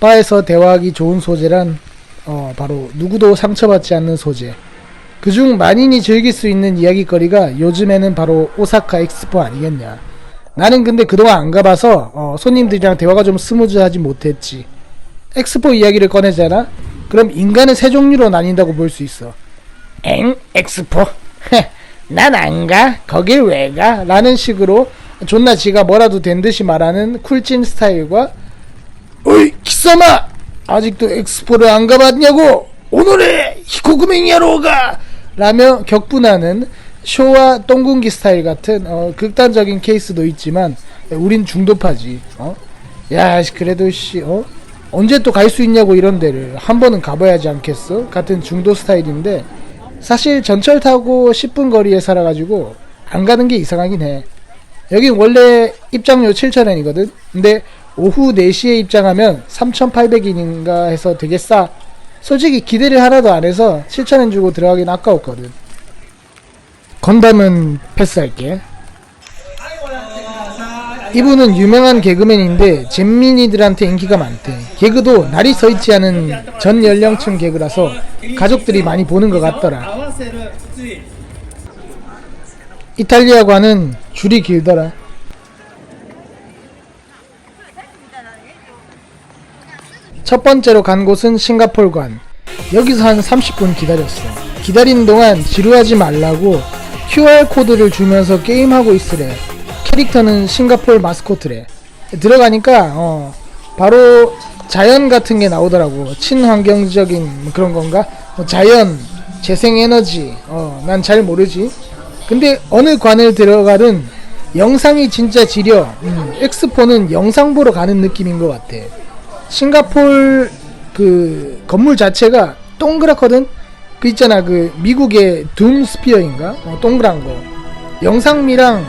바에서 대화하기 좋은 소재란 어, 바로 누구도 상처받지 않는 소재. 그중 만인이 즐길 수 있는 이야기거리가 요즘에는 바로 오사카 엑스포 아니겠냐. 나는 근데 그동안 안 가봐서 어, 손님들이랑 대화가 좀 스무즈하지 못했지. 엑스포 이야기를 꺼내잖아? 그럼 인간은 세 종류로 나뉜다고 볼 수 있어. 엥? 엑스포? 난 안 가? 거길 왜 가? 라는 식으로 존나 지가 뭐라도 된 듯이 말하는 쿨찐 스타일과 어이 기사마 아직도 엑스포를 안 가봤냐고 오늘의 히코구맹이야로 가 라며 격분하는 쇼와 똥군기 스타일 같은 어, 극단적인 케이스도 있지만 우린 중도파지 어? 야 씨, 그래도 씨 어? 언제 또 갈 수 있냐고 이런 데를 한 번은 가봐야지 않겠어? 같은 중도 스타일인데 사실 전철 타고 10분 거리에 살아가지고 안 가는 게 이상하긴 해 여긴 원래 입장료 7,000원이거든. 근데 오후 4시에 입장하면 3,800인인가 해서 되게 싸. 솔직히 기대를 하나도 안 해서 7,000원 주고 들어가긴 아까웠거든. 건담은 패스할게. 이분은 유명한 개그맨인데 잼민이들한테 인기가 많대. 개그도 날이 서 있지 않은 전 연령층 개그라서 가족들이 많이 보는 것 같더라. 이탈리아과는 줄이 길더라. 첫 번째로 간 곳은 싱가폴관. 여기서 한 30분 기다렸어. 기다리는 동안 지루하지 말라고 QR코드를 주면서 게임하고 있으래. 캐릭터는 싱가폴 마스코트래. 들어가니까, 어, 바로 자연 같은 게 나오더라고. 친환경적인 그런 건가? 뭐 자연, 재생에너지, 어, 난 잘 모르지. 근데 어느 관을 들어가든 영상이 진짜 지려. 음, 엑스포는 영상 보러 가는 느낌인 것 같아. 싱가폴 그 건물 자체가 동그랗거든. 그 있잖아 그 미국의 둠 스피어인가? 어, 동그란 거. 영상미랑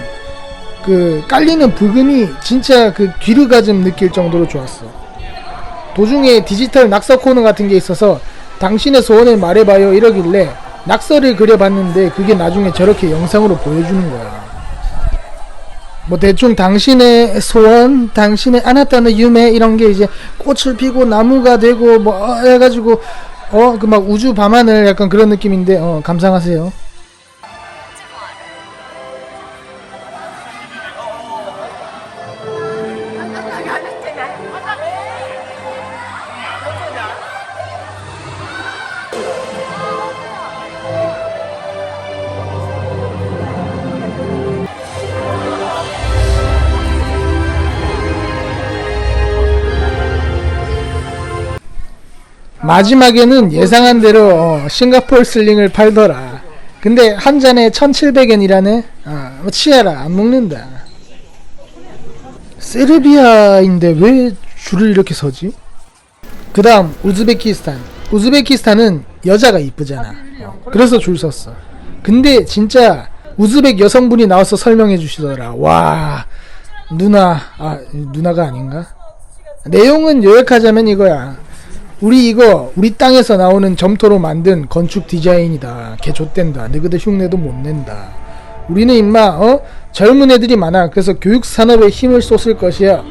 그 깔리는 부금이 진짜 그 귀르가즘 느낄 정도로 좋았어. 도중에 디지털 낙서 코너 같은 게 있어서 당신의 소원을 말해봐요 이러길래 낙서를 그려봤는데 그게 나중에 저렇게 영상으로 보여주는 거야. 뭐 대충 당신의 소원, 당신의 아나타의 유메 이런 게 이제 꽃을 피고 나무가 되고 뭐 해가지고 어 그 막 우주 밤하늘 약간 그런 느낌인데 어 감상하세요. 마지막에는 예상한 대로 어, 싱가폴 슬링을 팔더라. 근데 한 잔에 1,700엔이라네. 아, 뭐 치아라 안 먹는다. 세르비아인데 왜 줄을 이렇게 서지? 그 다음 우즈베키스탄. 우즈베키스탄은 여자가 이쁘잖아. 어, 그래서 줄 섰어. 근데 진짜 우즈벡 여성분이 나와서 설명해 주시더라. 와 누나 아 누나가 아닌가? 내용은 요약하자면 이거야. 우리 이거 우리 땅에서 나오는 점토로 만든 건축 디자인이다. 개 좆된다. 너희들 흉내도 못 낸다. 우리는 임마 어 젊은 애들이 많아. 그래서 교육 산업에 힘을 쏟을 것이야.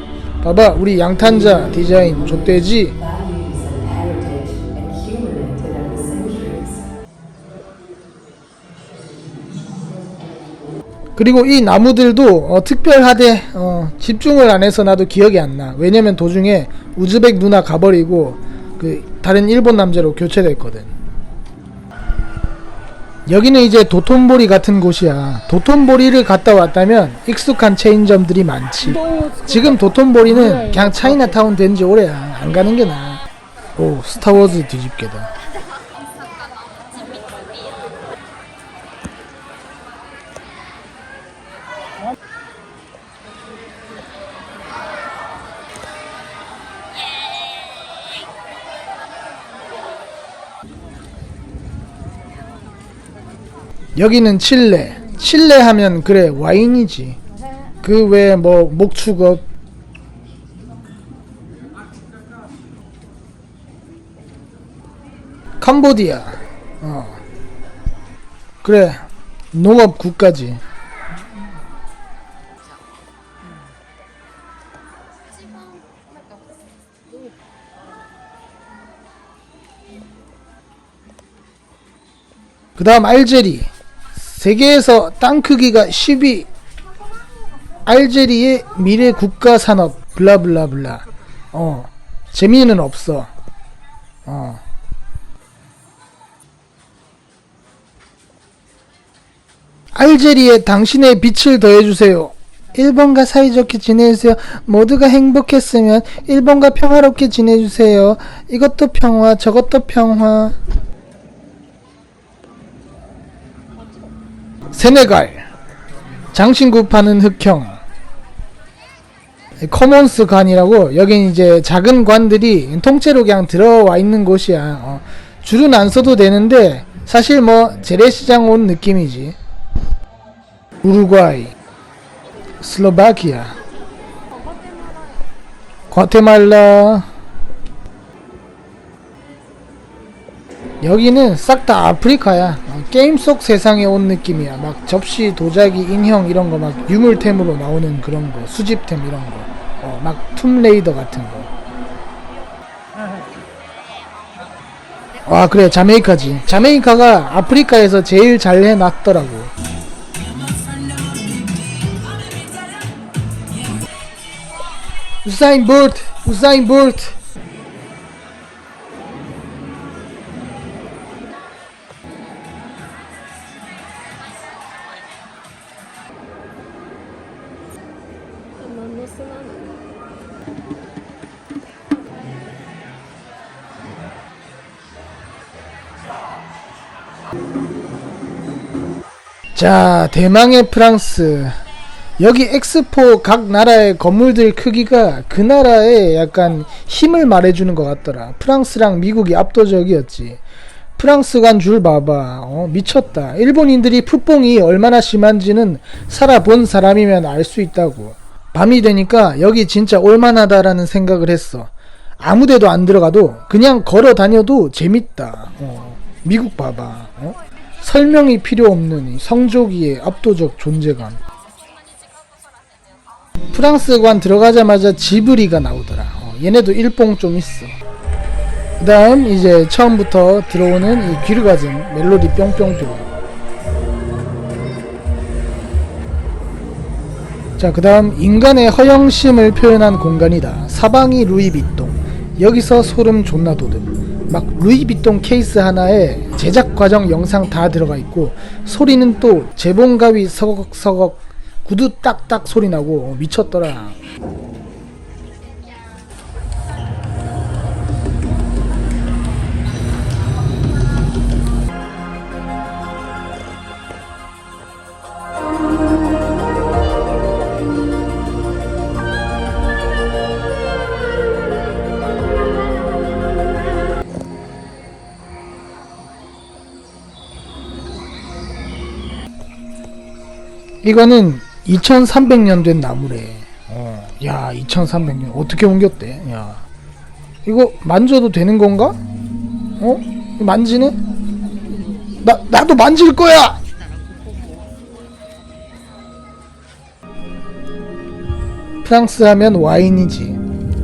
봐봐 우리 양탄자 디자인 좆되지. 그리고 이 나무들도 어, 특별하대 어, 집중을 안 해서 나도 기억이 안 나. 왜냐면 도중에 우즈벡 누나 가버리고 그 다른 일본 남자로 교체됐거든. 여기는 이제 도톤보리 같은 곳이야. 도톤보리를 갔다 왔다면 익숙한 체인점들이 많지. 지금 도톤보리는 그냥 차이나타운 된 지 오래야. 안 가는 게 나아. 오, 스타워즈 뒤집개다. 여기는 칠레. 칠레 하면 그래 와인이지. 그 외에 뭐 목축업 캄보디아. 어. 그래. 농업 국가지. 그 다음 알제리 세계에서 땅 크기가 10위 알제리의 미래 국가 산업 블라블라블라 어 재미는 없어 어 알제리에 당신의 빛을 더해주세요. 일본과 사이좋게 지내주세요. 모두가 행복했으면 일본과 평화롭게 지내주세요. 이것도 평화, 저것도 평화. 세네갈 장신구 파는 흑형 커먼스 관이라고 여긴 이제 작은 관들이 통째로 그냥 들어와 있는 곳이야. 어, 줄은 안 서도 되는데 사실 뭐 재래시장 온 느낌이지. 우루과이, 슬로바키아, 과테말라. 여기는 싹 다 아프리카야. 어, 게임 속 세상에 온 느낌이야. 막 접시, 도자기, 인형 이런 거 막 유물템으로 나오는 그런 거, 수집템 이런 거. 어, 막 툼레이더 같은 거. 와 그래 자메이카지. 자메이카가 아프리카에서 제일 잘 해놨더라고. 우사인 볼트, 우사인 볼트. 자, 대망의 프랑스. 여기 엑스포 각 나라의 건물들 크기가 그 나라의 약간 힘을 말해주는 것 같더라. 프랑스랑 미국이 압도적이었지. 프랑스 간 줄 봐봐. 어, 미쳤다. 일본인들이 풋봉이 얼마나 심한지는 살아본 사람이면 알 수 있다고. 밤이 되니까 여기 진짜 올만하다라는 생각을 했어. 아무 데도 안 들어가도 그냥 걸어 다녀도 재밌다. 어, 미국 봐봐. 어? 설명이 필요 없는 이 성조기의 압도적 존재감. 프랑스관 들어가자마자 지브리가 나오더라. 어, 얘네도 일봉 좀 있어. 그 다음 이제 처음부터 들어오는 이 귀를 가진 멜로디 뿅뿅 쪽. 자, 그 다음 인간의 허영심을 표현한 공간이다. 사방이 루이비통. 여기서 소름 존나 돋음. 막 루이비통 케이스 하나에 제작 과정 영상 다 들어가 있고 소리는 또 재봉가위 서걱서걱 구두 딱딱 소리 나고 어, 미쳤더라. 이거는 2300년 된 나무래. 어, 야, 2300년. 어떻게 옮겼대? 야. 이거 만져도 되는 건가? 어? 만지네? 나, 나도 만질 거야! 프랑스 하면 와인이지.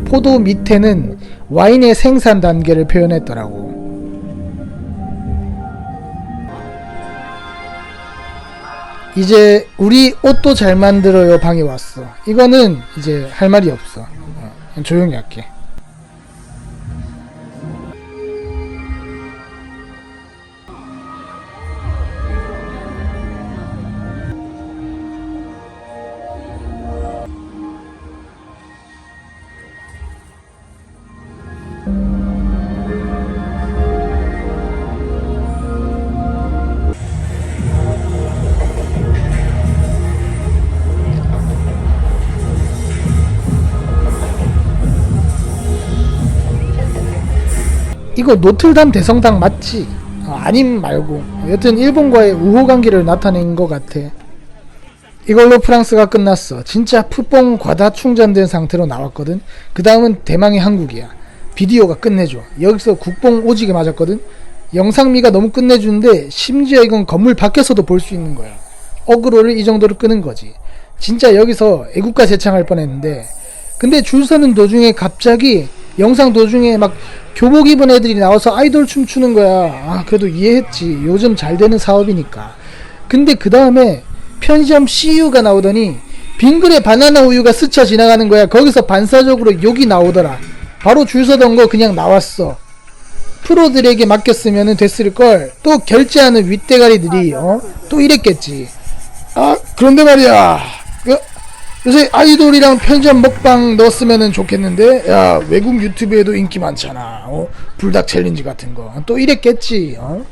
포도 밑에는 와인의 생산 단계를 표현했더라고. 이제 우리 옷도 잘 만들어요 방에 왔어. 이거는 이제 할 말이 없어. 어, 조용히 할게. 이거 노틀담 대성당 맞지? 어, 아님 말고 여튼 일본과의 우호 관계를 나타낸 것 같아. 이걸로 프랑스가 끝났어. 진짜 풋봉 과다 충전된 상태로 나왔거든. 그 다음은 대망의 한국이야. 비디오가 끝내줘. 여기서 국뽕 오지게 맞았거든. 영상미가 너무 끝내주는데 심지어 이건 건물 밖에서도 볼 수 있는 거야. 어그로를 이 정도로 끄는 거지. 진짜 여기서 애국가 재창할 뻔했는데 근데 줄 서는 도중에 갑자기 영상 도중에 막 교복 입은 애들이 나와서 아이돌 춤 추는 거야. 아, 그래도 이해했지. 요즘 잘 되는 사업이니까. 근데 그 다음에 편의점 CU가 나오더니 빙글에 바나나 우유가 스쳐 지나가는 거야. 거기서 반사적으로 욕이 나오더라. 바로 줄 서던 거 그냥 나왔어. 프로들에게 맡겼으면 됐을 걸. 또 결제하는 윗대가리들이 어? 또 이랬겠지. 아 그런데 말이야. 그, 요새 아이돌이랑 편의점 먹방 넣었으면 좋겠는데 야 외국 유튜브에도 인기 많잖아. 어? 불닭 챌린지 같은 거. 또 이랬겠지. 어?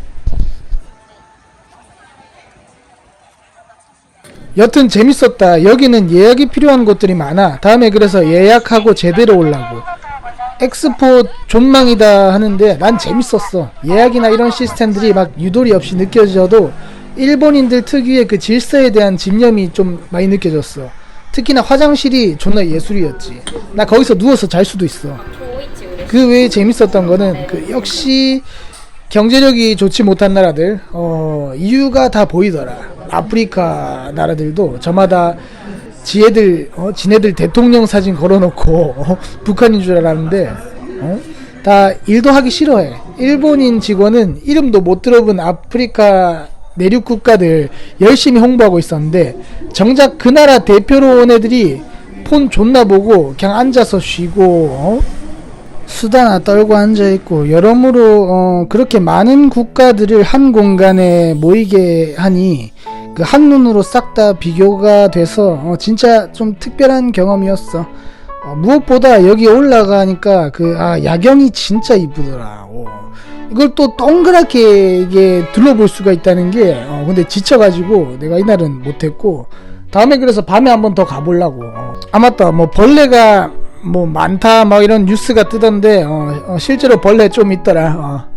여튼 재밌었다. 여기는 예약이 필요한 곳들이 많아. 다음에 그래서 예약하고 제대로 올라고. 엑스포 존망이다 하는데 난 재밌었어. 예약이나 이런 시스템들이 막 유도리 없이 느껴져도 일본인들 특유의 그 질서에 대한 집념이 좀 많이 느껴졌어. 특히나 화장실이 존나 예술이었지. 나 거기서 누워서 잘 수도 있어. 그 외에 재밌었던 거는 그 역시 경제력이 좋지 못한 나라들 어 이유가 다 보이더라 아프리카 나라들도 저마다 지애들 어 지네들 대통령 사진 걸어놓고 어, 북한인 줄 알았는데 어? 다 일도 하기 싫어해 일본인 직원은 이름도 못 들어본 아프리카 내륙 국가들 열심히 홍보하고 있었는데 정작 그 나라 대표로 온 애들이 폰 존나 보고 그냥 앉아서 쉬고 어? 수다나 떨고 앉아 있고 여러모로 어, 그렇게 많은 국가들을 한 공간에 모이게 하니 그 한눈으로 싹 다 비교가 돼서 어, 진짜 좀 특별한 경험이었어. 어, 무엇보다 여기 올라가니까 그 아, 야경이 진짜 이쁘더라. 어. 이걸 또 동그랗게 이게 둘러볼 수가 있다는 게 어, 근데 지쳐가지고 내가 이날은 못했고 다음에 그래서 밤에 한번 더 가보려고. 어. 아 맞다 뭐 벌레가 뭐 많다 막 이런 뉴스가 뜨던데 어, 어, 실제로 벌레 좀 있더라. 어.